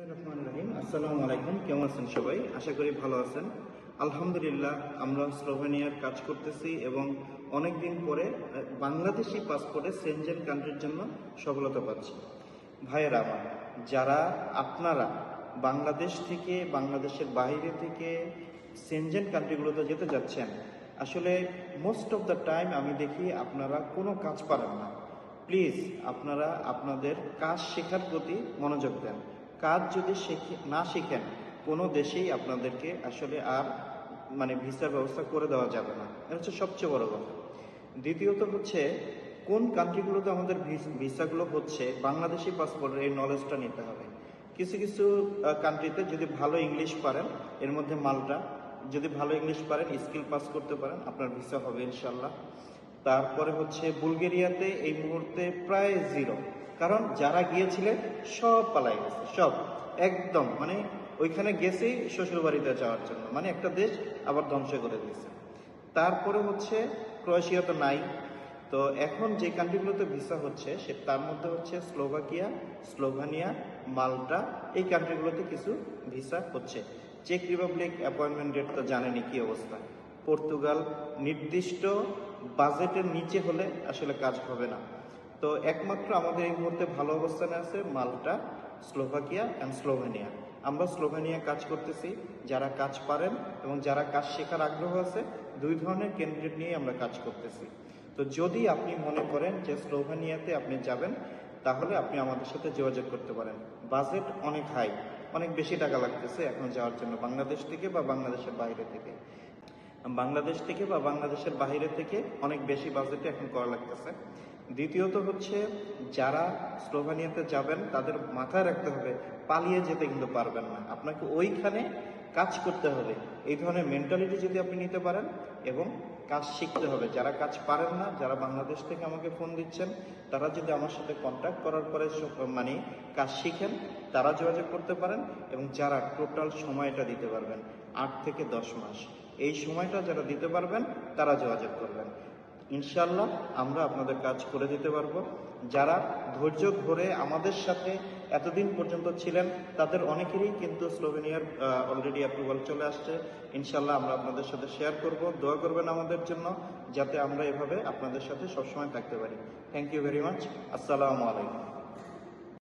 আসসালামু আলাইকুম। কেমন আছেন সবাই? আশা করি ভালো আছেন। আলহামদুলিল্লাহ, আমরা স্লোভেনিয়ার কাজ করতেছি এবং অনেক দিন পরে বাংলাদেশি পাসপোর্টে সেনজেন কান্ট্রির জন্য সফলতা পাচ্ছি। ভাইয়েরা আমার, যারা আপনারা বাংলাদেশ থেকে, বাংলাদেশের বাইরে থেকে সেনজেন কান্ট্রিগুলোতে যেতে যাচ্ছেন, আসলে মোস্ট অফ দ্য টাইম আমি দেখি আপনারা কোনো কাজ পারেন না। প্লিজ আপনারা আপনাদের কাজ শেখার প্রতি মনোযোগ দেন। কাজ যদি শেখে, না শিখেন, কোনো দেশেই আপনাদেরকে আসলে আর মানে ভিসার ব্যবস্থা করে দেওয়া যাবে না। এটা হচ্ছে সবচেয়ে বড় কথা। দ্বিতীয়ত হচ্ছে, কোন কান্ট্রিগুলোতে আমাদের ভিস- ভিসাগুলো হচ্ছে, বাংলাদেশি পাসপোর্টের এই নলেজটা নিতে হবে। কিছু কিছু কান্ট্রিতে যদি ভালো ইংলিশ পারেন, এর মধ্যে মালটা, যদি ভালো ইংলিশ পারেন স্কিল পাস করতে পারেন, আপনার ভিসা হবে ইনশাল্লাহ তারপরে হচ্ছে, বুলগেরিয়াতে এই মুহূর্তে প্রায় জিরো কারণ যারা গিয়েছিলেন, সব পালাই গেছে, সব। একদম মানে ওইখানে গেছেই শ্বশুর বাড়িতে যাওয়ার জন্য। মানে একটা দেশ আবার ধ্বংস করে দিয়েছে। তারপরে হচ্ছে ক্রোয়েশিয়া তো নাই। তো এখন যে কান্ট্রিগুলোতে ভিসা হচ্ছে, সে তার মধ্যে হচ্ছে স্লোভাকিয়া, স্লোভানিয়া, মাল্টা, এই কান্ট্রিগুলোতে কিছু ভিসা হচ্ছে। চেক রিপাবলিক অ্যাপয়েন্টমেন্ট ডেট তো জানেনি কি অবস্থা। পর্তুগাল নির্দিষ্ট বাজেটের নিচে হলে আসলে কাজ হবে না। তো একমাত্র আমাদের এই মুহূর্তে ভালো অবস্থানে আছে মাল্টা, স্লোভাকিয়া অ্যান্ড স্লোভেনিয়া। আমরা স্লোভেনিয়া কাজ করতেছি, যারা কাজ পারেন এবং যারা কাজ শেখার আগ্রহ আছে, দুই ধরনের ক্যান্ডিডেট নিয়ে আমরা কাজ করতেছি। তো যদি আপনি মনে করেন যে স্লোভেনিয়াতে আপনি যাবেন, তাহলে আপনি আমাদের সাথে যোগাযোগ করতে পারেন। বাজেট অনেক হাই, অনেক বেশি টাকা লাগতেছে এখন যাওয়ার জন্য বাংলাদেশ থেকে বা বাংলাদেশের বাইরে থেকে। বাংলাদেশ থেকে বা বাংলাদেশের বাইরে থেকে অনেক বেশি বাজেটে এখন করা লাগতেছে। দ্বিতীয়ত হচ্ছে, যারা স্লোভানিয়াতে যাবেন, তাদের মাথায় রাখতে হবে, পালিয়ে যেতে কিন্তু পারবেন না। আপনাকে ওইখানে কাজ করতে হবে। এই ধরনের মেন্টালিটি যদি আপনি নিতে পারেন এবং কাজ শিখতে হবে। যারা কাজ পারেন না, যারা বাংলাদেশ থেকে আমাকে ফোন দিচ্ছেন, তারা যদি আমার সাথে কন্ট্যাক্ট করার পরে মানে কাজ শিখেন, তারা যোগাযোগ করতে পারেন এবং যারা টোটাল সময়টা দিতে পারবেন, আট থেকে দশ মাস, এই সময়টা যারা দিতে পারবেন, তারা যোগাযোগ করবেন। ইনশাল্লাহ আমরা আপনাদের কাজ করে দিতে পারব। যারা ধৈর্য ধরে আমাদের সাথে এতদিন পর্যন্ত ছিলেন, তাদের অনেকেরই কিন্তু স্লোভেনিয়ার অলরেডি অ্যাপ্রুভাল চলে আসছে। ইনশাল্লাহ আমরা আপনাদের সাথে শেয়ার করব। দোয়া করবেন আমাদের জন্য যাতে আমরা এভাবে আপনাদের সাথে সবসময় থাকতে পারি। থ্যাংক ইউ ভেরি মাচ আসসালামু আলাইকুম।